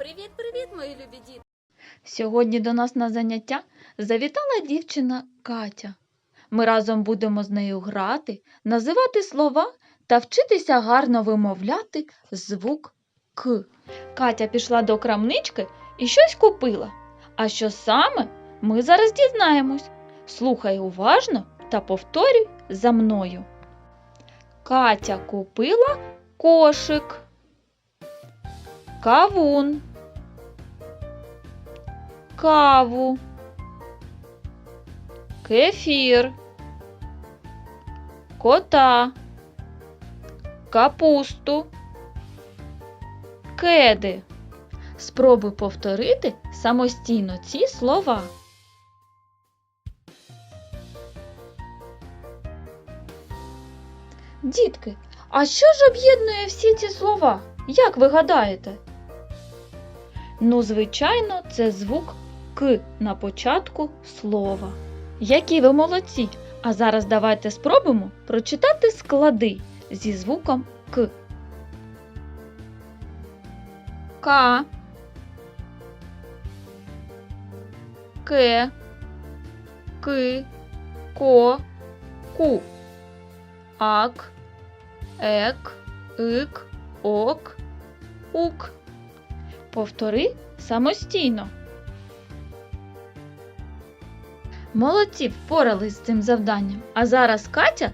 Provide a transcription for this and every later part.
Привіт-привіт, мої любі діти! Сьогодні до нас на заняття завітала дівчина Катя. Ми разом будемо з нею грати, називати слова та вчитися гарно вимовляти звук К. Катя пішла до крамнички і щось купила. А що саме, ми зараз дізнаємось. Слухай уважно та повторюй за мною. Катя купила кошик, кавун каву, кефір, кота, капусту, кеди. Спробуй повторити самостійно ці слова. Дітки, а що ж об'єднує всі ці слова? Як ви гадаєте? Ну, звичайно, це звук К на початку слова. Які ви молодці! А зараз давайте спробуємо прочитати склади зі звуком К. К. К. Ки. Ко. Ку. Ак. Ек. Ик. Ок. Ук. Повтори самостійно. Молодці впорались з цим завданням. А зараз Катя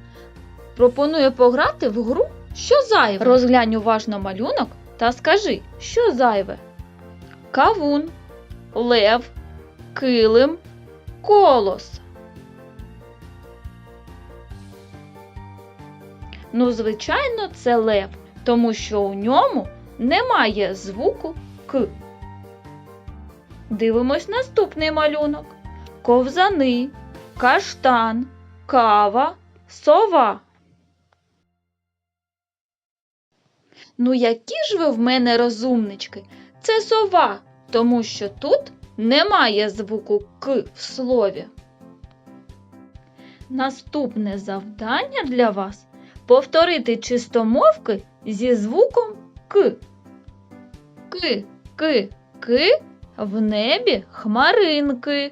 пропонує пограти в гру Що зайве? Розглянь уважно малюнок та скажи, що зайве. Кавун, лев, килим, колос. Ну, звичайно, це лев, тому що у ньому немає звуку К. Дивимось наступний малюнок. Ковзани, каштан, кава, сова. Ну, які ж ви в мене розумнички? Це сова, тому що тут немає звуку К в слові. Наступне завдання для вас повторити чистомовки зі звуком К. Ки, ки, ки, в небі хмаринки.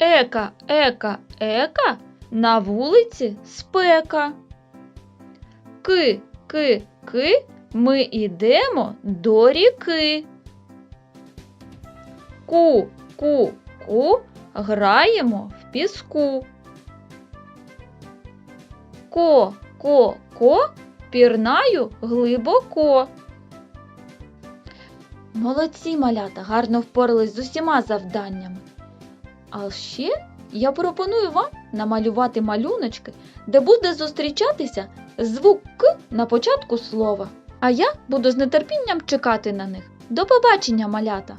Ека, ека, ека, на вулиці спека. Ки, ки, ки, ми ідемо до ріки. Ку, ку, ку, граємо в піску. Ко, ко, ко, пірнаю глибоко. Молодці малята, гарно впорались з усіма завданнями. А ще я пропоную вам намалювати малюночки, де буде зустрічатися звук К на початку слова. А я буду з нетерпінням чекати на них. До побачення, малята!